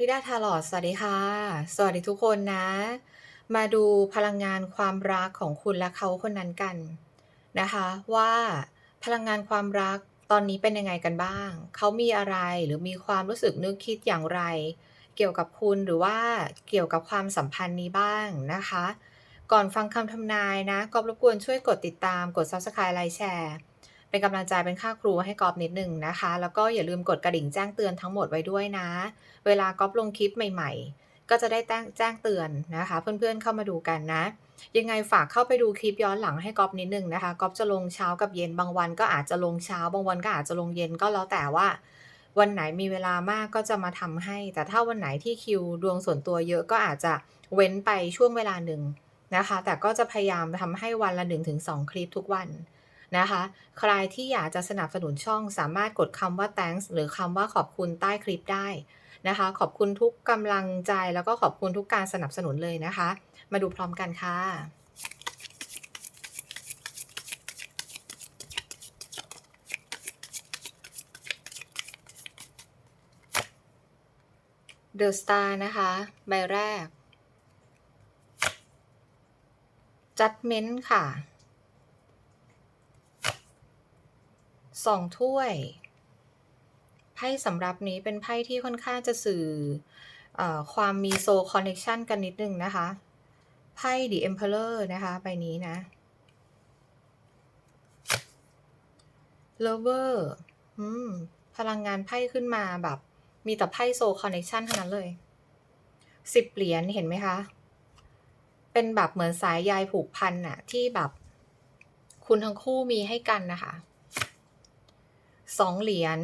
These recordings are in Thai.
ลิดาทาลอดสวัสดีค่ะ สวัสดีทุกคนนะ มาดูพลังงานความรักของคุณและเขาคนนั้นกันนะคะ ว่าพลังงานความรักตอนนี้เป็นยังไงกันบ้าง เขามีอะไรหรือมีความรู้สึกนึกคิดอย่างไร เกี่ยวกับคุณหรือว่าเกี่ยวกับความสัมพันธ์นี้บ้างนะคะ ก่อนฟังคำทำนายนะก็รบกวนช่วยกดติดตามกด Subscribe ไลค์แชร์ เป็นกำลังใจเป็นค่าครูให้กอบนิดหนึ่งนะคะ แล้วก็อย่าลืมกดกระดิ่งแจ้งเตือนทั้งหมดไว้ด้วยนะ เวลากอบลงคลิปใหม่ ๆ ก็จะได้แจ้งเตือนนะคะ เพื่อนๆเข้ามาดูกันนะ ยังไงฝากเข้าไปดูคลิปย้อนหลังให้กอบนิดนึงนะคะกอบจะลงเช้ากับเย็นบางวันก็อาจจะลงเช้า บางวันก็อาจจะลงเย็นก็แล้วแต่ว่า วันไหนมีเวลามากก็จะมาทำให้ แต่ถ้าวันไหนที่คิวดวงส่วนตัวเยอะก็อาจจะเว้นไปช่วงเวลาหนึ่งนะคะ แต่ก็จะพยายามทำให้วันละ1-2คลิปทุกวัน นะคะ ใครที่อยากจะสนับสนุนช่องสามารถกดคำว่า thanks หรือคำว่าขอบคุณใต้คลิปได้นะคะ ขอบคุณทุกกำลังใจแล้วก็ขอบคุณทุกการสนับสนุนเลยนะคะ มาดูพร้อมกันค่ะ The Star นะคะ ใบแรก Judgment ค่ะ สองถ้วย ไพ่สำหรับนี้เป็นไพ่ที่ค่อนข้างจะสื่ออความมีโซคอนเน c ชันกันนิดนึงนะคะ ไพ่ The Emperor นะคะใบนี้นะ Lover อืมพลังงานไพ่ขึ้นมาแบบ มีแต่ไพ่โซคอนเน c ชันทั้งนั้นเลยสิบเหรียญเห็นไหมคะ เป็นแบบเหมือนสายใยผูกพันอะที่แบบ คุณทั้งคู่มีให้กันนะคะ สองเหรียญ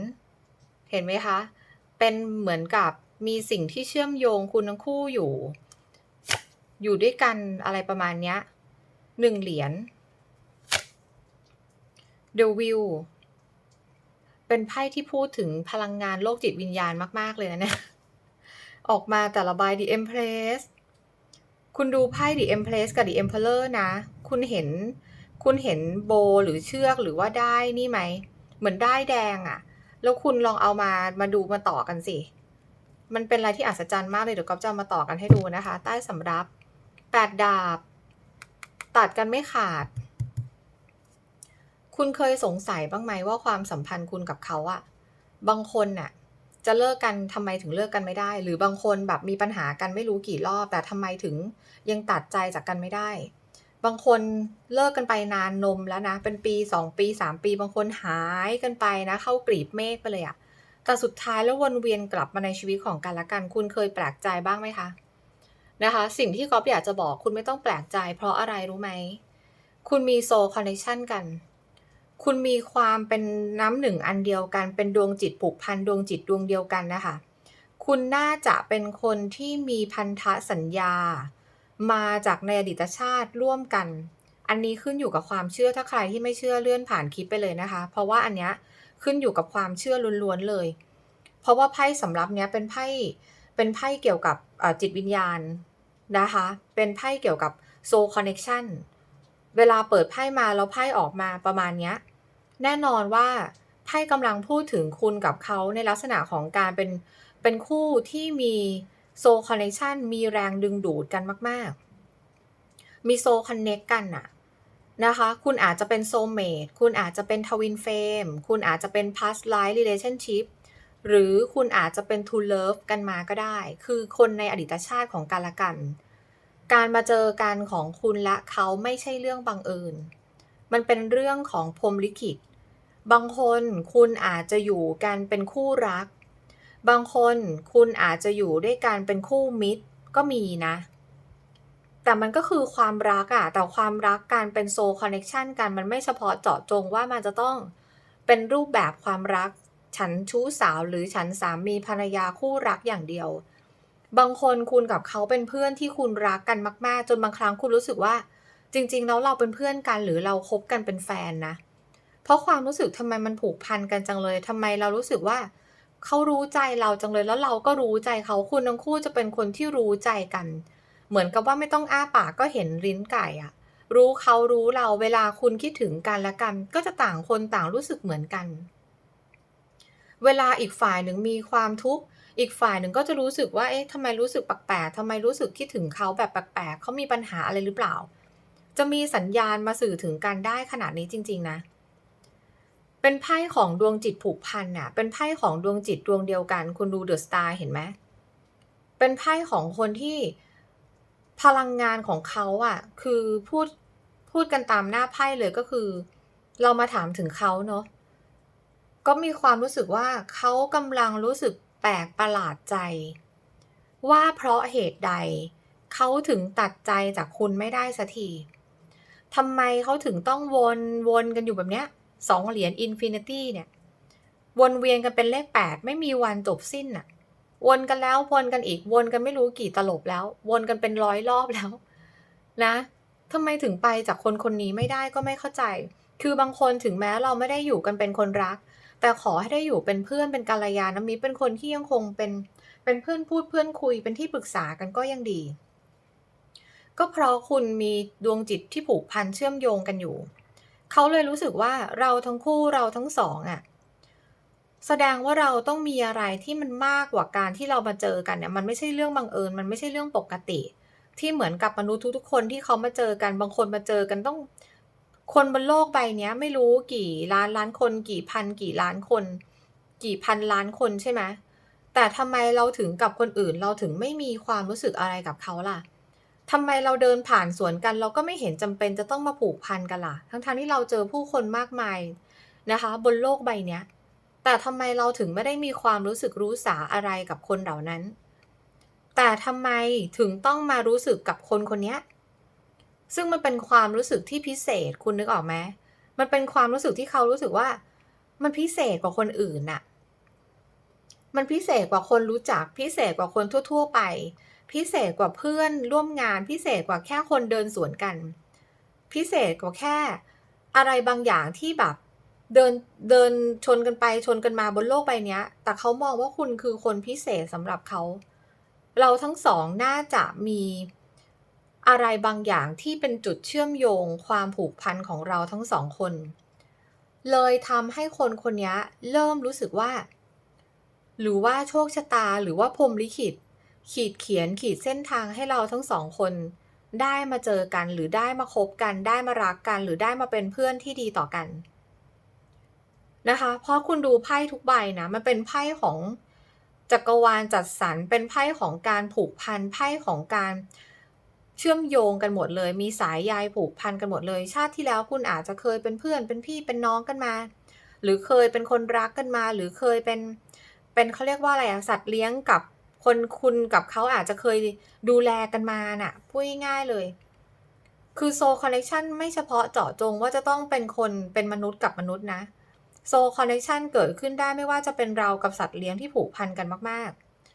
เห็นไหมคะ เป็นเหมือนกับมีสิ่งที่เชื่อมโยงคุณทั้งคู่อยู่ อยู่ด้วยกันอะไรประมาณเนี้ยหนึ่งเหรียญ The Wheel เป็นไพ่ที่พูดถึงพลังงานโลกจิตวิญญาณมาก ๆ เลยนะเนี่ย ออกมาแต่ละใบ The Empress คุณดูไพ่ The Empress กับ The Emperor นะ คุณเห็น คุณเห็นโบหรือเชือกหรือว่าได้นี่ไหม เหมือนได้แดงอะแล้วคุณลองเอามามาดูมาต่อกันสิ มันเป็นอะไรที่อัศจรรย์มากเลยเดี๋ยวก๊อฟจะมาต่อกันให้ดูนะคะ ใต้สำรับแปดดาบ ตัดกันไม่ขาด คุณเคยสงสัยบ้างไหมว่าความสัมพันธ์คุณกับเขาอะบางคนน่ะจะเลิกกันทำไมถึงเลิกกันไม่ได้ หรือบางคนแบบมีปัญหากันไม่รู้กี่รอบ แต่ทำไมถึงยังตัดใจจากกันไม่ได้ บางคนเลิกกันไปนานนมแล้วนะ เป็นปีสองปีสามปี บางคนหายกันไปนะ เข้ากรีบเมฆไปเลยอะแต่สุดท้ายแล้ววนเวียนกลับมาในชีวิตของกันและกัน คุณเคยแปลกใจบ้างไหมคะนะคะ สิ่งที่ก๊อฟอยากจะบอกคุณไม่ต้องแปลกใจ เพราะอะไรรู้ไหม คุณมีโซคอนเนคชันกัน คุณมีความเป็นน้ำหนึ่งอันเดียวกัน เป็นดวงจิตผูกพันดวงจิตดวงเดียวกันนะคะ คุณน่าจะเป็นคนที่มีพันธสัญญา มาจากในอดีตชาติร่วมกัน อันนี้ขึ้นอยู่กับความเชื่อถ้าใครที่ไม่เชื่อเลื่อนผ่านคลิปไปเลยนะคะ เพราะว่าอันเนี้ยขึ้นอยู่กับความเชื่อล้วนๆเลย เพราะว่าไพ่สำรับเนี้ยเป็นไพ่เป็นไพ่เกี่ยวกับจิตวิญญาณนะคะ เป็นไพ่เกี่ยวกับโซคอนเน c ชันเวลาเปิดไพ่มาแล้วไพ่ออกมาประมาณเนี้ยแน่นอนว่าไพ่กำลังพูดถึงคุณกับเขาในลักษณะของการเป็นเป็นคู่ที่มี โซคอนเน c ชันมีแรงดึงดูดกันมาก ๆ มีโซคอนเน c กันน่ะนะคะ คุณอาจจะเป็นโซเมดคุณอาจจะเป็นทวินเฟม คุณอาจจะเป็น past life relationship หรือคุณอาจจะเป็น to love กันมาก็ได้ คือคนในอดีตชาติของกันและกัน การมาเจอกันของคุณและเขาไม่ใช่เรื่องบังเอิญ มันเป็นเรื่องของพรมลิขิต บางคนคุณอาจจะอยู่กันเป็นคู่รัก บางคนคุณอาจจะอยู่ด้วยกันเป็นคู่มิตรก็มีนะ แต่มันก็คือความรักอะแต่ความรักการเป็นโซคอนเน c ชันกันมันไม่เฉพาะเจาะจงว่ามันจะต้องเป็นรูปแบบความรัก ฉันชู้สาวหรือฉันสามีภรรยาคู่รักอย่างเดียว บางคนคุณกับเขาเป็นเพื่อนที่คุณรักกันมาก ๆ จนบางครั้งคุณรู้สึกว่า จริง ๆ แล้วเราเป็นเพื่อนกันหรือเราคบกันเป็นแฟนนะ เพราะความรู้สึกทำไมมันผูกพันกันจังเลยทำไมเรารู้สึกว่า เขารู้ใจเราจังเลยแล้วเราก็รู้ใจเขาคุณทั้งคู่จะเป็นคนที่รู้ใจกัน เหมือนกับว่าไม่ต้องอ้าปากก็เห็นลิ้นไก่อะรู้เขารู้เราเวลาคุณคิดถึงกันและกัน ก็จะต่างคนต่างรู้สึกเหมือนกัน เวลาอีกฝ่ายหนึ่งมีความทุกข์อีกฝ่ายหนึ่งก็จะรู้สึกว่าเอ๊ะทำไมรู้สึกแปลกๆทำไมรู้สึกคิดถึงเขาแบบแปลกๆเขามีปัญหาอะไรหรือเปล่า จะมีสัญญาณมาสื่อถึงกันได้ขนาดนี้จริง ๆ นะ เป็นไพ่ของดวงจิตผูกพันน่ะ เป็นไพ่ของดวงจิตดวงเดียวกัน คุณดู The Star เห็นไหม เป็นไพ่ของคนที่พลังงานของเขาอะ คือพูดพูดกันตามหน้าไพ่เลยก็คือ เรามาถามถึงเขาเนาะ ก็มีความรู้สึกว่าเขากำลังรู้สึกแปลกประหลาดใจ ว่าเพราะเหตุใด เขาถึงตัดใจจากคุณไม่ได้สักทีทำไมเขาถึงต้องวนวนกันอยู่แบบเนี้ย 2 เหรียญอินฟินิตี้เนี่ย วนเวียนกันเป็นเลข 8 ไม่มีวันจบสิ้นน่ะวนกันแล้ววนกันอีกวนกันไม่รู้กี่ตลบแล้ว วนกันเป็นร้อยรอบแล้ว นะทำไมถึงไปจากคนคนนี้ไม่ได้ก็ไม่เข้าใจ คือบางคนถึงแม้เราไม่ได้อยู่กันเป็นคนรัก แต่ขอให้ได้อยู่เป็นเพื่อนเป็นกัลยาณมิตรเป็นคนที่ยังคงเป็นเป็นเพื่อนพูดเพื่อนคุยเป็นที่ปรึกษากันก็ยังดี ก็เพราะคุณมีดวงจิตที่ผูกพันเชื่อมโยงกันอยู่ เขาเลยรู้สึกว่าเราทั้งคู่เราทั้งสองอะแสดงว่าเราต้องมีอะไรที่มันมากกว่าการที่เรามาเจอกันเนี่ยมันไม่ใช่เรื่องบังเอิญมันไม่ใช่เรื่องปกติ ที่เหมือนกับมนุษย์ทุกๆคนที่เขามาเจอกันบางคนมาเจอกันต้อง คนบนโลกใบนี้ไม่รู้กี่ล้านล้านคน กี่พัน กี่ล้านคน กี่พันล้านคนใช่ไหมแต่ทำไมเราถึงกับคนอื่นเราถึงไม่มีความรู้สึกอะไรกับเขาล่ะ ทำไมเราเดินผ่านสวนกัน เราก็ไม่เห็นจำเป็นจะต้องมาผูกพันกันล่ะ ทั้งๆที่เราเจอผู้คนมากมายนะคะ บนโลกใบเนี้ยแต่ทำไมเราถึงไม่ได้มีความรู้สึกรู้สาอะไรกับคนเหล่านั้น แต่ทำไมถึงต้องมารู้สึกกับคนคนนี้ซึ่งมันเป็นความรู้สึกที่พิเศษคุณนึกออกไหมมันเป็นความรู้สึกที่เขารู้สึกว่า มันพิเศษกว่าคนอื่นน่ะ มันพิเศษกว่าคนรู้จักพิเศษกว่าคนทั่ว ๆ ไป พิเศษกว่าเพื่อนร่วมงาน พิเศษกว่าแค่คนเดินสวนกัน พิเศษกว่าแค่ อะไรบางอย่างที่แบบเดินเดินชนกันไปชนกันมาบนโลกใบเนี้ยแต่เขามองว่าคุณคือคนพิเศษสำหรับเขา เราทั้งสองน่าจะมีอะไรบางอย่างที่เป็นจุดเชื่อมโยงความผูกพันของเราทั้งสองคน เลยทำให้คนคนเนี้ยเริ่มรู้สึกว่า หรือว่าโชคชะตาหรือว่าพรหมลิขิต ขีดเขียนขีดเส้นทางให้เราทั้งสองคนได้มาเจอกันหรือได้มาคบกัน ได้มารักกัน หรือได้มาเป็นเพื่อนที่ดีต่อกัน นะคะ เพราะคุณดูไพ่ทุกใบนะ มันเป็นไพ่ของจักรวาลจัดสรรเป็นไพ่ของการผูกพันไพ่ของการเชื่อมโยงกันหมดเลย มีสายใยผูกพันกันหมดเลย ชาติที่แล้วคุณอาจจะเคยเป็นเพื่อน เป็นพี่เป็นน้องกันมา หรือเคยเป็นคนรักกันมา หรือเคยเป็นเป็นเขาเรียกว่าอะไรอะสัตว์เลี้ยงกับ คนคุณกับเขาอาจจะเคยดูแลกันมาน่ะพูดง่ายๆเลย คือ Soul Connection ไม่เฉพาะเจาะจงว่าจะต้องเป็นคนเป็นมนุษย์กับมนุษย์นะ Soul Connection เกิดขึ้นได้ไม่ว่าจะเป็นเรากับสัตว์เลี้ยงที่ผูกพันกันมาก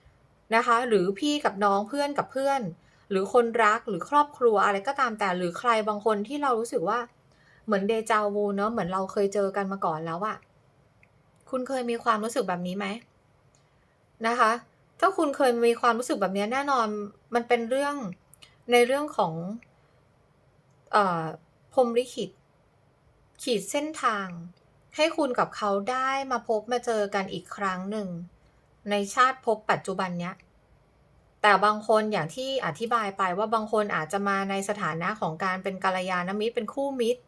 ๆนะคะ หรือพี่กับน้องเพื่อนกับเพื่อน หรือคนรักหรือครอบครัวอะไรก็ตามแต่หรือใครบางคนที่เรารู้สึกว่าเหมือน Deja vu เนาะเหมือนเราเคยเจอกันมาก่อนแล้วอะคุณเคยมีความรู้สึกแบบนี้ไหม?นะคะ ถ้าคุณเคยมีความรู้สึกแบบนี้แน่นอน มันเป็นเรื่องในเรื่องของเอ่อพรมลิขิต ขีดเส้นทาง ให้คุณกับเขาได้มาพบมาเจอกันอีกครั้งหนึ่ง ในชาติภพปัจจุบันเนี้ยแต่บางคนอย่างที่อธิบายไปว่าบางคนอาจจะมาในสถานะของการเป็นกัลยาณมิตรเป็นคู่มิตร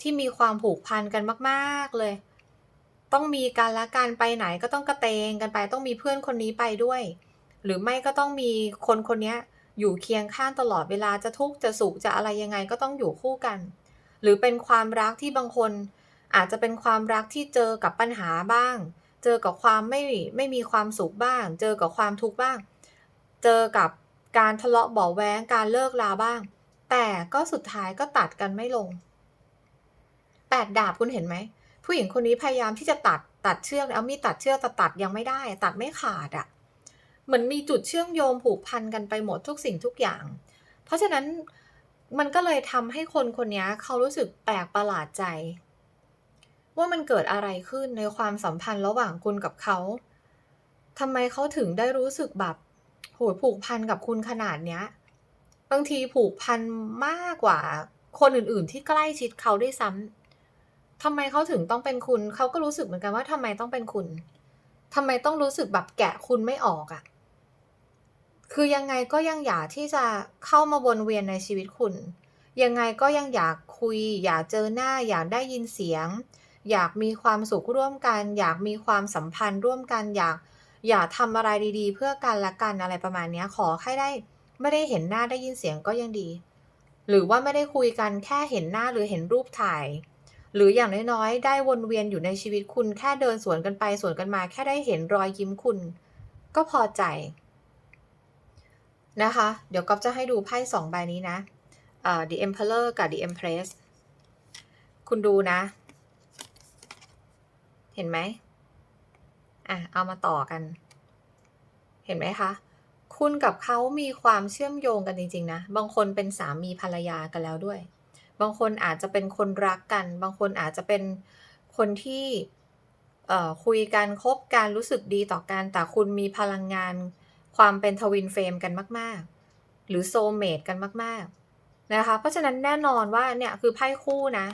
ที่มีความผูกพันกันมาก ๆเลย ต้องมีกันละกันไปไหนก็ต้องกระเตงกันไป ต้องมีเพื่อนคนนี้ไปด้วย หรือไม่ก็ต้องมีคนคนนี้อยู่เคียงข้างตลอดเวลาจะทุกข์จะสุขจะอะไรยังไงก็ต้องอยู่คู่กัน หรือเป็นความรักที่บางคน อาจจะเป็นความรักที่เจอกับปัญหาบ้าง เจอกับความไม่ไม่มีความสุขบ้าง เจอกับความทุกข์บ้าง เจอกับการทะเลาะเบาแว้งการเลิกราบ้าง แต่ก็สุดท้ายก็ตัดกันไม่ลง8ดาบคุณเห็นไหม ผู้หญิงคนนี้พยายามที่จะตัดตัดเชือกเอามีดตัดเชือกแต่ตัดยังไม่ได้ ตัดไม่ขาดอะเหมือนมีจุดเชื่อมโยงผูกพันกันไปหมดทุกสิ่งทุกอย่าง เพราะฉะนั้นมันก็เลยทำให้คนคนนี้เขารู้สึกแปลกประหลาดใจ ว่ามันเกิดอะไรขึ้นในความสัมพันธ์ระหว่างคุณกับเขาทำไมเขาถึงได้รู้สึกแบบโอ้โฮผูกพันกับคุณขนาดเนี้ย บางทีผูกพันมากกว่าคนอื่นๆ ที่ใกล้ชิดเขาด้วยซ้ำ ทำไมเขาถึงต้องเป็นคุณ เขาก็รู้สึกเหมือนกันว่าทำไมต้องเป็นคุณทำไมต้องรู้สึกแบบแกะคุณไม่ออกอะคือยังไงก็ยังอยากที่จะเข้ามาวนเวียนในชีวิตคุณ ยังไงก็ยังอยากคุย อยากเจอหน้า อยากได้ยินเสียง อยากมีความสุขร่วมกัน อยากมีความสัมพันธ์ร่วมกัน อยากอยากทำอะไรดีๆ เพื่อกันและกันอะไรประมาณนี้ขอแค่ได้ไม่ได้เห็นหน้าได้ยินเสียงก็ยังดี หรือว่าไม่ได้คุยกันแค่เห็นหน้าหรือเห็นรูปถ่าย หรืออย่างน้อยๆ ได้วนเวียนอยู่ในชีวิตคุณแค่เดินสวนกันไปสวนกันมา แค่ได้เห็นรอยยิ้มคุณ ก็พอใจ นะคะ เดี๋ยวก๊อฟจะให้ดูไพ่สองใบนี้นะ The Emperor กับ The Empress คุณดูนะ เห็นไหมอะ เอามาต่อกัน เห็นไหมคะ คุณกับเขามีความเชื่อมโยงกันจริง ๆ นะ บางคนเป็นสามีภรรยากันแล้วด้วย บางคนอาจจะเป็นคนรักกัน บางคนอาจจะเป็นคนที่คุยกันคบกันรู้สึกดีต่อกัน แต่คุณมีพลังงานความเป็นทวินเฟรมกันมาก ๆ หรือโซเมตกันมาก ๆ นะคะ เพราะฉะนั้นแน่นอนว่าเนี่ยคือไพ่คู่นะ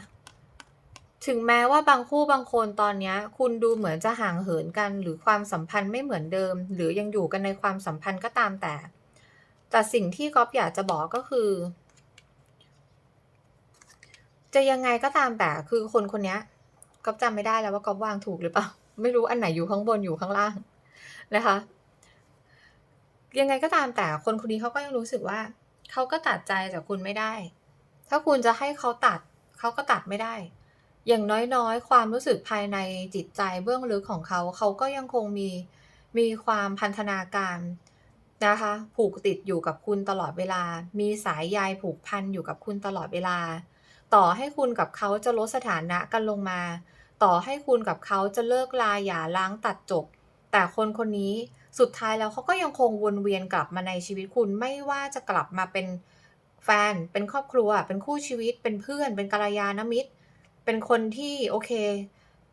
ถึงแม้ว่าบางคู่บางคนตอนนี้คุณดูเหมือนจะห่างเหินกัน หรือความสัมพันธ์ไม่เหมือนเดิม หรือยังอยู่กันในความสัมพันธ์ก็ตามแต่ แต่สิ่งที่ก๊อฟอยากจะบอกก็คือ จะยังไงก็ตามแต่คือคนคนนี้ก๊อฟจำไม่ได้แล้วว่าก๊อฟวางถูกหรือเปล่า ไม่รู้อันไหนอยู่ข้างบนอยู่ข้างล่างนะคะ ยังไงก็ตามแต่คนคนนี้เขาก็ยังรู้สึกว่าเขาก็ตัดใจจากคุณไม่ได้ ถ้าคุณจะให้เขาตัดเขาก็ตัดไม่ได้ อย่างน้อยๆ ความรู้สึกภายในจิตใจเบื้องลึกของเขาเขาก็ยังคงมีมีความพันธนาการนะคะ ผูกติดอยู่กับคุณตลอดเวลา มีสายใยผูกพันอยู่กับคุณตลอดเวลา ต่อให้คุณกับเขาจะลดสถานะกันลงมา ต่อให้คุณกับเขาจะเลิกลาหย่าร้างตัดจบ แต่คนคนนี้สุดท้ายแล้วเขาก็ยังคงวนเวียนกลับมาในชีวิตคุณไม่ว่าจะกลับมาเป็นแฟน เป็นครอบครัว เป็นคู่ชีวิต เป็นเพื่อน เป็นกัลยาณมิตร เป็นคนที่โอเค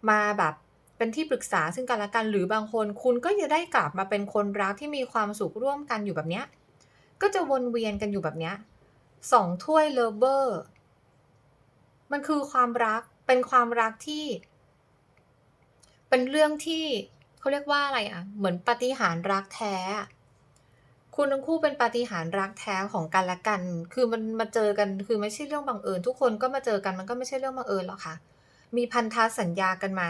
มาแบบเป็นที่ปรึกษาซึ่งกันและกันหรือบางคน คุณก็จะได้กลับมาเป็นคนรักที่มีความสุขร่วมกันอยู่แบบเนี้ยก็จะวนเวียนกันอยู่แบบเนี้ยสองถ้วยเลเวอร์ มันคือความรักเป็นความรักที่ เป็นเรื่องที่เขาเรียกว่าอะไรอะ เหมือนปฏิหารรักแท้ คุณทั้งคู่เป็นปฏิหารรักแท้ของกันและกัน คือมันมาเจอกันคือไม่ใช่เรื่องบังเอิญทุกคนก็มาเจอกันมันก็ไม่ใช่เรื่องบังเอิญหรอกค่ะ มีพันธสัญญากันมา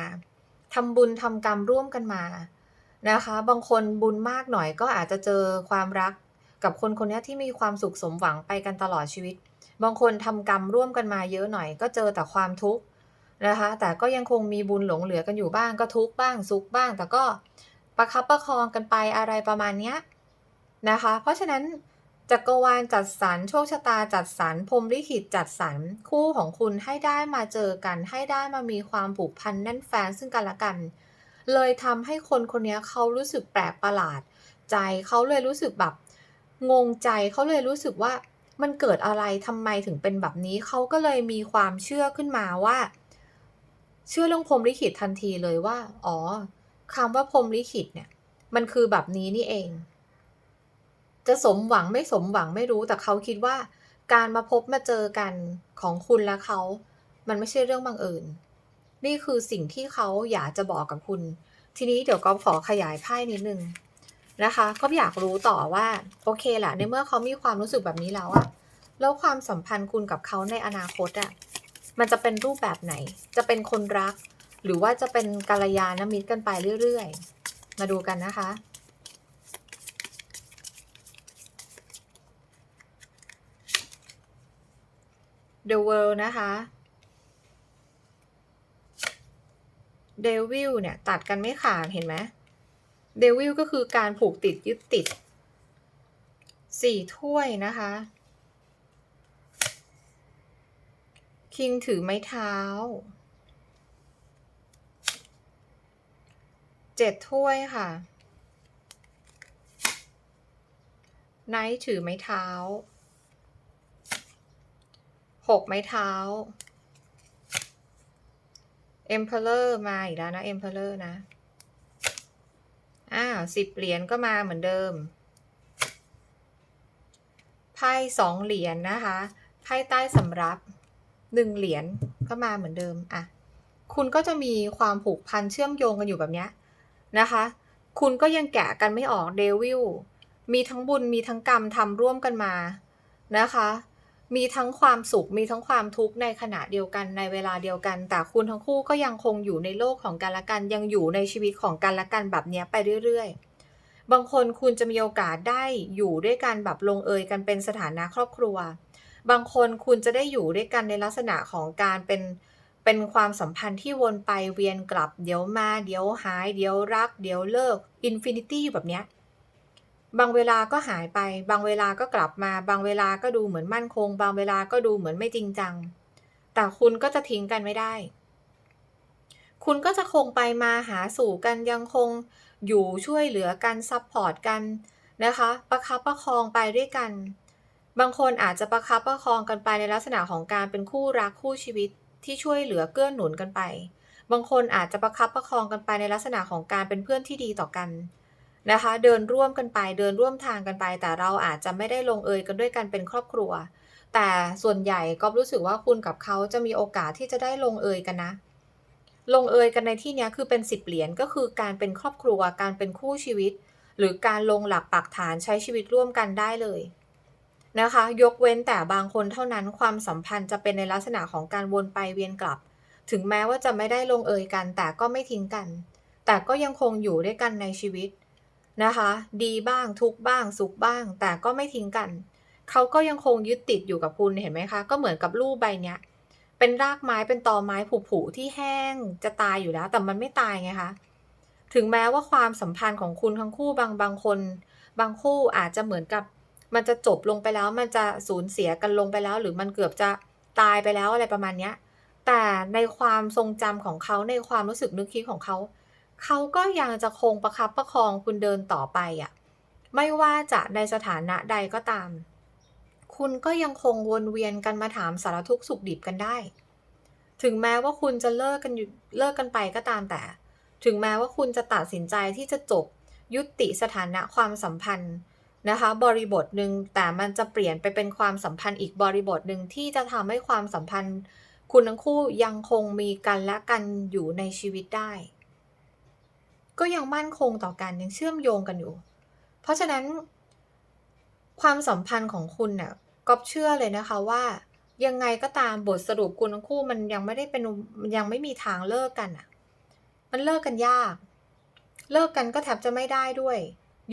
ทำบุญทำกรรมร่วมกันมานะคะ บางคนบุญมากหน่อยก็อาจจะเจอความรักกับคนคนนี้ที่มีความสุขสมหวังไปกันตลอดชีวิต บางคนทำกรรมร่วมกันมาเยอะหน่อยก็เจอแต่ความทุกข์นะคะ แต่ก็ยังคงมีบุญหลงเหลือกันอยู่บ้างก็ทุกข์บ้างสุขบ้าง แต่ก็ประคับประคองกันไปอะไรประมาณเนี้ยนะคะ เพราะฉะนั้นจักรวาลจัดสรรโชคชะตาจัดสรรพรหมลิขิตจัดสรรคู่ของคุณให้ได้มาเจอกัน ให้ได้มามีความผูกพันแน่นแฟนซึ่งกันและกัน เลยทำให้คนคนนี้เขารู้สึกแปลกประหลาด ใจเขาเลยรู้สึกแบบงงใจเขาเลยรู้สึกว่า มันเกิดอะไรทำไมถึงเป็นแบบนี้เขาก็เลยมีความเชื่อขึ้นมาว่า เชื่อเรื่องพรมลิขิตทันทีเลยว่า อ๋อคำว่าพรมลิขิตเนี่ย มันคือแบบนี้นี่เอง จะสมหวังไม่สมหวังไม่รู้แต่เขาคิดว่า การมาพบมาเจอกันของคุณและเขา มันไม่ใช่เรื่องบังเอิญนี่คือสิ่งที่เขาอยากจะบอกกับคุณ ทีนี้เดี๋ยวก็ขอขยายไพ่นิดนึง นะคะ ก็อยากรู้ต่อว่า โอเคแหละในเมื่อเขามีความรู้สึกแบบนี้แล้วอะแล้วความสัมพันธ์คุณกับเขาในอนาคตอะมันจะเป็นรูปแบบไหน จะเป็นคนรัก หรือว่าจะเป็นกัลยาณมิตรกันไปเรื่อยๆ มาดูกันนะคะ The World นะคะเดวิลเนี่ย ตัดกันไม่ขาดเห็นไหม เดวิลก็คือการผูกติดยึดติดสี่ถ้วยนะคะคิงถือไม้เท้าเจ็ดถ้วยค่ะไนท์ถือไม้เท้าหกไม้เท้า Emperor มาอีกแล้วนะ Emperor นะ อ่าสิบเหรียญก็มาเหมือนเดิม ไพ่สองเหรียญนนะคะ ไพ่ใต้สำรับหนึ่งเหรียญก็มาเหมือนเดิมอะคุณก็จะมีความผูกพันเชื่อมโยงกันอยู่แบบเนี้ยนะคะ คุณก็ยังแกะกันไม่ออก Devil มีทั้งบุญมีทั้งกรรมทำร่วมกันมานะคะ มีทั้งความสุขมีทั้งความทุกข์ในขณะเดียวกันในเวลาเดียวกัน แต่คุณทั้งคู่ก็ยังคงอยู่ในโลกของกันและกัน ยังอยู่ในชีวิตของกันและกันแบบนี้ไปเรื่อยๆ บางคนคุณจะมีโอกาสได้อยู่ด้วยกันแบบลงเอยกันเป็นสถานะครอบครัว บางคนคุณจะได้อยู่ด้วยกันในลักษณะของการเป็นเป็นความสัมพันธ์ที่วนไปเวียนกลับ เดี๋ยวมา เดี๋ยวหาย เดี๋ยวรัก เดี๋ยวเลิกอินฟินิตี้อยู่แบบเนี้ย บางเวลาก็หายไป บางเวลาก็กลับมา บางเวลาก็ดูเหมือนมั่นคง บางเวลาก็ดูเหมือนไม่จริงจัง แต่คุณก็จะทิ้งกันไม่ได้ คุณก็จะคงไปมาหาสู่กันยังคงอยู่ช่วยเหลือกันซัปพอร์ตกันนะคะ ประคับประคองไปด้วยกัน บางคนอาจจะประคับประคองกันไปในลักษณะของการเป็นคู่รักคู่ชีวิตที่ช่วยเหลือเกื้อหนุนกันไป บางคนอาจจะประคับประคองกันไปในลักษณะของการเป็นเพื่อนที่ดีต่อกัน นะคะ เดินร่วมกันไป เดินร่วมทางกันไป แต่เราอาจจะไม่ได้ลงเอยกันด้วยกันเป็นครอบครัว แต่ส่วนใหญ่ก็รู้สึกว่าคุณกับเขาจะมีโอกาสที่จะได้ลงเอยกันนะ ลงเอยกันในที่นี้คือเป็นสิบเหรียญก็คือการเป็นครอบครัว การเป็นคู่ชีวิต หรือการลงหลักปักฐานใช้ชีวิตร่วมกันได้เลยนะคะ ยกเว้นแต่บางคนเท่านั้นความสัมพันธ์จะเป็นในลักษณะของการวนไปเวียนกลับ ถึงแม้ว่าจะไม่ได้ลงเอยกันแต่ก็ไม่ทิ้งกัน แต่ก็ยังคงอยู่ด้วยกันในชีวิต นะคะ ดีบ้างทุกบ้างสุขบ้าง แต่ก็ไม่ทิ้งกัน เขาก็ยังคงยึดติดอยู่กับคุณเห็นไหมคะ ก็เหมือนกับรูปใบเนี้ยเป็นรากไม้เป็นตอไม้ผุๆที่แห้งจะตายอยู่แล้ว แต่มันไม่ตายไงคะถึงแม้ว่าความสัมพันธ์ของคุณทั้งคู่บางบางคน บางคู่อาจจะเหมือนกับ มันจะจบลงไปแล้วมันจะสูญเสียกันลงไปแล้ว หรือมันเกือบจะตายไปแล้วอะไรประมาณเนี้ยแต่ในความทรงจำของเขาในความรู้สึกนึกคิดของเขา เขาก็ยังจะคงประคับประคองคุณเดินต่อไปอะ่ะ ไม่ว่าจะในสถานะใดก็ตาม คุณก็ยังคงวนเวียนกันมาถามสารทุกข์สุขดิบกันได้ ถึงแม้ว่าคุณจะเลิกกันอยู่เลิกกันไปก็ตามแต่ ถึงแม้ว่าคุณจะตัดสินใจที่จะจบยุติสถานะความสัมพันธ์นะคะ บริบทหนึ่งแต่มันจะเปลี่ยนไปเป็นความสัมพันธ์อีกบริบทหนึ่งที่จะทำให้ความสัมพันธ์ คุณทั้งคู่ยังคงมีกันและกันอยู่ในชีวิตได้ ก็ยังมั่นคงต่อกันยังเชื่อมโยงกันอยู่ เพราะฉะนั้น ความสัมพันธ์ของคุณเนี่ยก็เชื่อเลยนะคะว่า ยังไงก็ตามบทสรุปคุณทั้งคู่มันยังไม่ได้เป็นยังไม่มีทางเลิกกันอะ่ะ มันเลิกกันยาก เลิกกันก็แทบจะไม่ได้ด้วย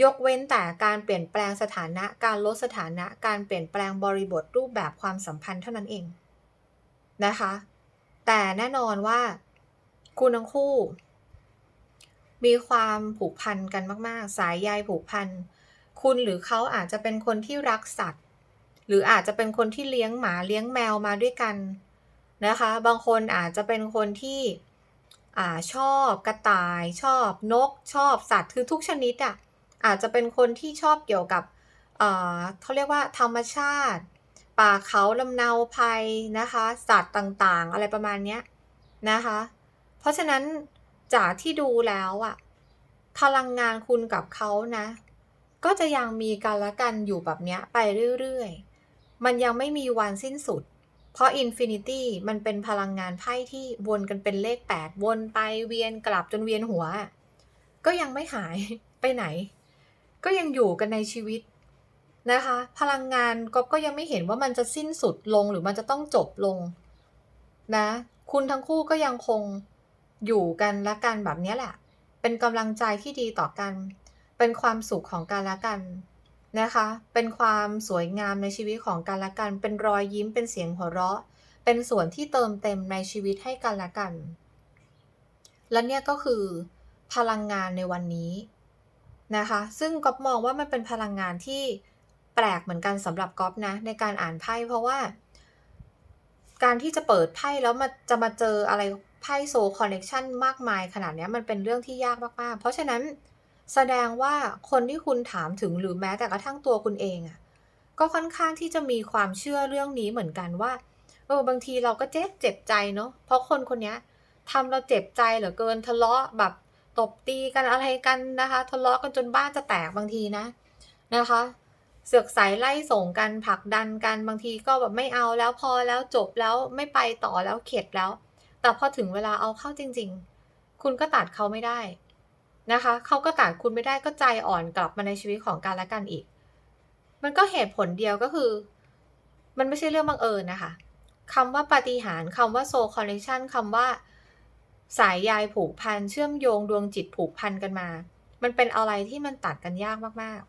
ยกเว้นแต่การเปลี่ยนแปลงสถานะ การลดสถานะ การเปลี่ยนแปลงบริบทรูปแบบความสัมพันธ์เท่านั้นเองนะคะ แต่แน่นอนว่า คุณทั้งคู่ มีความผูกพันกันมาก ๆ สายใยผูกพัน คุณหรือเขาอาจจะเป็นคนที่รักสัตว์ หรืออาจจะเป็นคนที่เลี้ยงหมาเลี้ยงแมวมาด้วยกันนะคะ บางคนอาจจะเป็นคนที่อ่าชอบกระต่าย ชอบนก ชอบสัตว์คือทุกชนิดอะ่ะอาจจะเป็นคนที่ชอบเกี่ยวกับเขาเรียกว่าธรรมชาติ ป่าเขาลำเนาภัยนะคะ สัตว์ต่างๆ อะไรประมาณนี้นะคะ เพราะฉะนั้น จากที่ดูแล้วอะพลังงานคุณกับเขานะ ก็จะยังมีกันและกันอยู่แบบเนี้ยไปเรื่อยๆ มันยังไม่มีวันสิ้นสุด เพราะ Infinity มันเป็นพลังงานไพ่ที่วนกันเป็นเลข 8 วนไปเวียนกลับจนเวียนหัว ก็ยังไม่หายไปไหน ก็ยังอยู่กันในชีวิตนะคะ พลังงานก็ก็ยังไม่เห็นว่ามันจะสิ้นสุดลงหรือมันจะต้องจบลงนะ คุณทั้งคู่ก็ยังคง อยู่กันและกันแบบนี้แหละ เป็นกำลังใจที่ดีต่อกัน เป็นความสุขของกันและกันนะคะ เป็นความสวยงามในชีวิตของกันและกัน เป็นรอยยิ้มเป็นเสียงหัวเราะ เป็นส่วนที่เติมเต็มในชีวิตให้กันและกัน และเนี่ยก็คือพลังงานในวันนี้นะคะ ซึ่งก๊อฟมองว่ามันเป็นพลังงานที่แปลกเหมือนกันสำหรับก๊อฟนะในการอ่านไพ่เพราะว่า การที่จะเปิดไพ่แล้วมาจะมาเจออะไร ไพ่โซคอนเนคชันมากมายขนาดนี้มันเป็นเรื่องที่ยากมากๆ เพราะฉะนั้นแสดงว่าคนที่คุณถามถึงหรือแม้แต่กระทั่งตัวคุณเองอะ่ะก็ค่อนข้างที่จะมีความเชื่อเรื่องนี้เหมือนกันว่าเออบางทีเราก็เจ็บเจ็บใจเนาะเพราะคนคนนี้ทำเราเจ็บใจเหลือเกินทะเลาะแบบตบตีกันอะไรกันนะคะทะเลาะกันจนบ้านจะแตกบางทีนะนะคะ เสือกสายไล่ส่งกันผลักดันกันบางทีก็แบบไม่เอาแล้วพอแล้วจบแล้วไม่ไปต่อแล้วเข็ดแล้ว แต่พอถึงเวลาเอาเข้าจริง ๆ คุณก็ตัดเขาไม่ได้นะคะ เขาก็ตัดคุณไม่ได้ก็ใจอ่อนกลับมาในชีวิตของกันและกันอีก มันก็เหตุผลเดียวก็คือ มันไม่ใช่เรื่องบังเอิญนะคะคำว่าปาฏิหาริย์คำว่าโซคอนเนคชันคำว่าสายใยผูกพันเชื่อมโยงดวงจิตผูกพันกันมา มันเป็นอะไรที่มันตัดกันยากมาก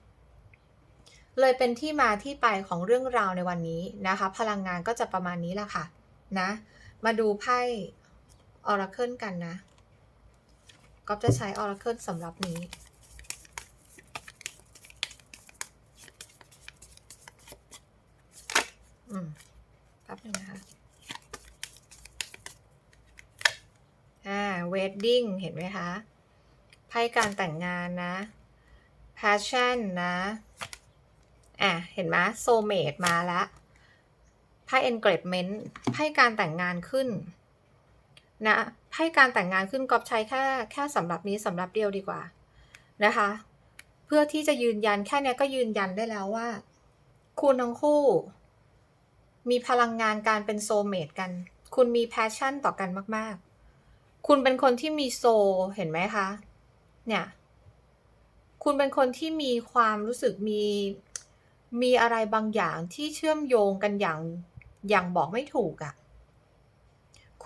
ๆ เลยเป็นที่มาที่ไปของเรื่องราวในวันนี้นะคะ พลังงานก็จะประมาณนี้แหละค่ะนะ มาดูไพ่ ออราเคิลกันนะก็จะใช้ออราเคิลสำหรับนี้ อืมแป๊บนึงนะคะอ่า wedding เห็นไหมคะ ไพ่การแต่งงานนะ passion นะ อะ เห็นไหม soulmate มาแล้วไพ่ engagement ไพ่การแต่งงานขึ้น นะไพ่การแต่งงานขึ้นกอบใช้แค่แค่สำหรับนี้สำหรับเดียวดีกว่านะคะ เพื่อที่จะยืนยันแค่นี้ก็ยืนยันได้แล้วว่า คุณทั้งคู่ มีพลังงานการเป็นโซเมตกัน คุณมีแพชชั่นต่อกันมาก ๆ คุณเป็นคนที่มีโซเห็นไหมคะ เนี่ย คุณเป็นคนที่มีความรู้สึกมีมีอะไรบางอย่างที่เชื่อมโยงกันอย่างอย่างบอกไม่ถูกอะ่ะ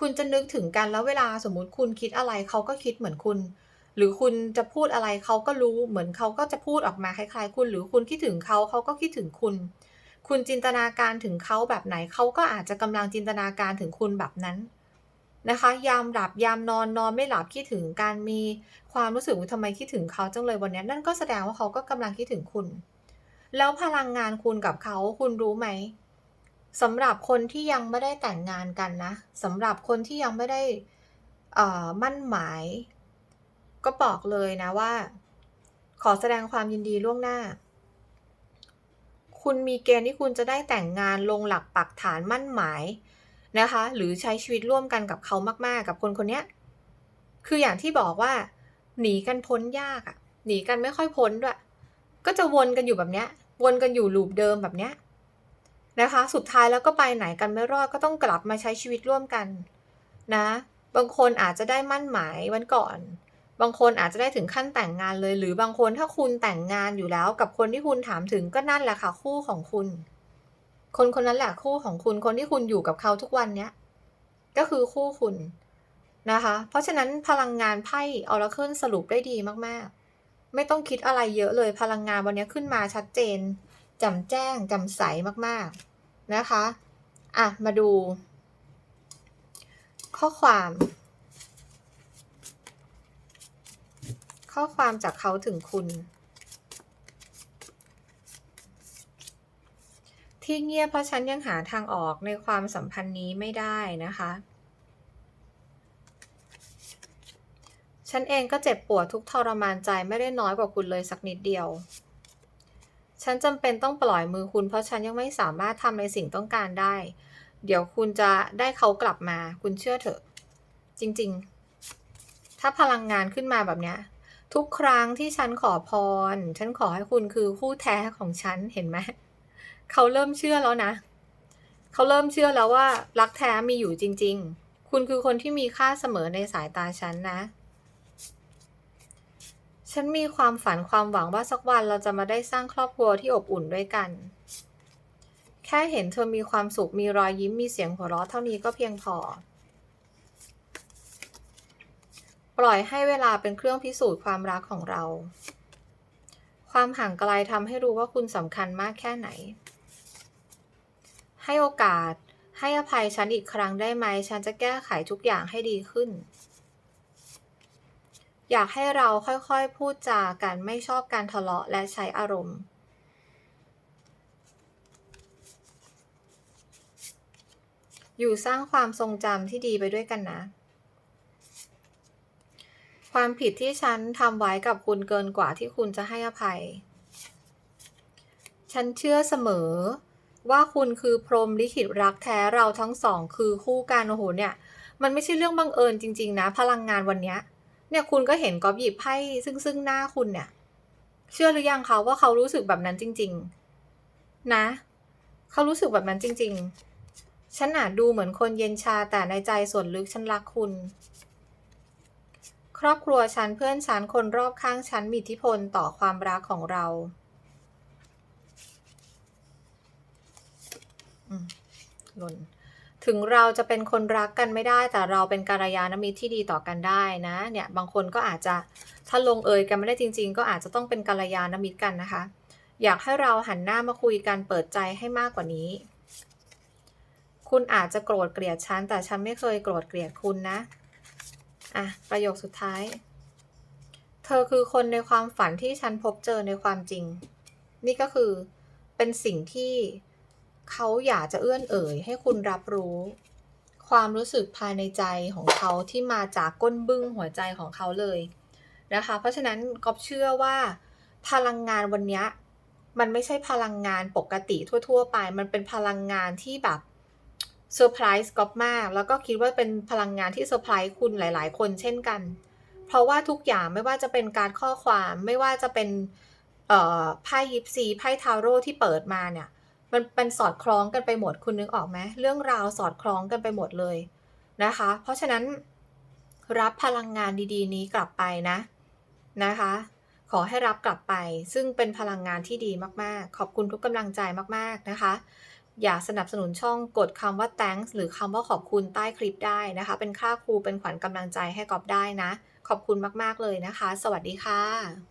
คุณจะนึกถึงกันแล้วเวลาสมมติคุณคิดอะไรเขาก็คิดเหมือนคุณ หรือคุณจะพูดอะไรเขาก็รู้เหมือนเขาก็จะพูดออกมาคล้ายๆ คุณ หรือคุณคิดถึงเขาเขาก็คิดถึงคุณ คุณจินตนาการถึงเขาแบบไหนเขาก็อาจจะกำลังจินตนาการถึงคุณแบบนั้นนะคะ ยามหลับยามนอนนอนไม่หลับคิดถึงการมีความรู้สึกว่าทำไมคิดถึงเขาจังเลยวันนี้นั่นก็แสดงว่าเขาก็กำลังคิดถึงคุณ แล้วพลังงานคุณกับเขาคุณรู้ไหม สำหรับคนที่ยังไม่ได้แต่งงานกันนะสำหรับคนที่ยังไม่ได้มั่นหมาย ก็บอกเลยนะว่า ขอแสดงความยินดีล่วงหน้า คุณมีเกณฑ์ที่คุณจะได้แต่งงานลงหลักปักฐานมั่นหมายนะคะ หรือใช้ชีวิตร่วมกันกับเขามาก ๆ กับคนคนนี้คืออย่างที่บอกว่า หนีกันพ้นยากอะหนีกันไม่ค่อยพ้นด้วย ก็จะวนกันอยู่แบบเนี้ย วนกันอยู่ลูปเดิมแบบเนี้ย นะคะ สุดท้ายแล้วก็ไปไหนกันไม่รอดก็ต้องกลับมาใช้ชีวิตร่วมกันนะ บางคนอาจจะได้มั่นหมายวันก่อน บางคนอาจจะได้ถึงขั้นแต่งงานเลย หรือบางคนถ้าคุณแต่งงานอยู่แล้ว กับคนที่คุณถามถึงก็นั่นแหละค่ะคู่ของคุณ คนคนนั้นแหละคู่ของคุณ คนที่คุณอยู่กับเขาทุกวันเนี้ยก็คือคู่คุณนะคะ เพราะฉะนั้นพลังงานไพ่ออราเคิลสรุปได้ดีมากๆ ไม่ต้องคิดอะไรเยอะเลยพลังงานวันนี้ขึ้นมาชัดเจน จำแจ้งจำใสมากๆนะคะ อะ มาดู ข้อความ ข้อความจากเขาถึงคุณ ที่เงียบเพราะฉันยังหาทางออกในความสัมพันธ์นี้ไม่ได้นะคะฉันเองก็เจ็บปวดทุกทรมานใจไม่ได้น้อยกว่าคุณเลยสักนิดเดียว ฉันจำเป็นต้องปล่อยมือคุณเพราะฉันยังไม่สามารถทำในสิ่งต้องการได้ เดี๋ยวคุณจะได้เขากลับมา คุณเชื่อเถอะ จริงๆ ถ้าพลังงานขึ้นมาแบบเนี้ย ทุกครั้งที่ฉันขอพร ฉันขอให้คุณคือคู่แท้ของฉัน เห็นไหม เขาเริ่มเชื่อแล้วนะ เขาเริ่มเชื่อแล้วว่า รักแท้มีอยู่จริง ๆ คุณคือคนที่มีค่าเสมอในสายตาฉันนะ ฉันมีความฝันความหวังว่าสักวันเราจะมาได้สร้างครอบครัวที่อบอุ่นด้วยกัน แค่เห็นเธอมีความสุขมีรอยยิ้มมีเสียงหัวเราะเท่านี้ก็เพียงพอ ปล่อยให้เวลาเป็นเครื่องพิสูจน์ความรักของเรา ความห่างไกลทำให้รู้ว่าคุณสำคัญมากแค่ไหน ให้โอกาสให้อภัยฉันอีกครั้งได้ไหม ฉันจะแก้ไขทุกอย่างให้ดีขึ้น อยากให้เราค่อยๆพูดจากันไม่ชอบการทะเลาะและใช้อารมณ์ อยู่สร้างความทรงจำที่ดีไปด้วยกันนะ ความผิดที่ฉันทำไว้กับคุณเกินกว่าที่คุณจะให้อภัย ฉันเชื่อเสมอว่าคุณคือพรหมลิขิตรักแท้เราทั้งสองคือคู่กันโอ้โหเนี่ย มันไม่ใช่เรื่องบังเอิญจริง ๆ นะ พลังงานวันเนี้ย เนี่ยคุณก็เห็นกอบหยิบไพ่ซึ่งซึ่งหน้าคุณเนี่ย เชื่อหรือยังคะว่าเขารู้สึกแบบนั้นจริง ๆ นะ เขารู้สึกแบบนั้นจริง ๆ ฉันอาจดูเหมือนคนเย็นชาแต่ในใจส่วนลึกฉันรักคุณ ครอบครัวฉันเพื่อนฉันคนรอบข้างฉันมีอิทธิพลต่อความรักของเราหล่น ถึงเราจะเป็นคนรักกันไม่ได้ แต่เราเป็นกัลยาณมิตรที่ดีต่อกันได้นะ เนี่ยบางคนก็อาจจะถ้าลงเอยกันไม่ได้จริง ๆ ก็อาจจะต้องเป็นกัลยาณมิตรกันนะคะ อยากให้เราหันหน้ามาคุยกันเปิดใจให้มากกว่านี้ คุณอาจจะโกรธเกลียดฉันแต่ฉันไม่เคยโกรธเกลียดคุณนะอะประโยคสุดท้าย เธอคือคนในความฝันที่ฉันพบเจอในความจริง นี่ก็คือเป็นสิ่งที่ เขาอยากจะเอื้อนเอ่ย ให้คุณรับรู้ ความรู้สึกภายในใจของเขาที่มาจากก้นบึ้งหัวใจของเขาเลยนะคะ เพราะฉะนั้นก๊อฟเชื่อว่า พลังงานวันนี้มันไม่ใช่พลังงานปกติทั่ว ๆ ไป มันเป็นพลังงานที่แบบเซอร์ไพรส์ก๊อฟมาก แล้วก็คิดว่าเป็นพลังงานที่เซอร์ไพรส์คุณหลาย ๆ คนเช่นกัน เพราะว่าทุกอย่างไม่ว่าจะเป็นการข้อความ ไม่ว่าจะเป็นไพ่ยิปซีไพ่ทาโร่ที่เปิดมาเนี่ย มันเป็นสอดคล้องกันไปหมดคุณนึกออกไหม?เรื่องราวสอดคล้องกันไปหมดเลยนะคะ เพราะฉะนั้นรับพลังงานดีๆ นี้กลับไปนะนะคะ ขอให้รับกลับไป ซึ่งเป็นพลังงานที่ดีมากๆ ขอบคุณทุกกำลังใจมากๆนะคะ อยากสนับสนุนช่องกดคำว่า Thanks หรือคำว่าขอบคุณใต้คลิปได้นะคะ เป็นค่าครูเป็นขวัญกำลังใจให้กอฟได้นะ ขอบคุณมากๆเลยนะคะ สวัสดีค่ะ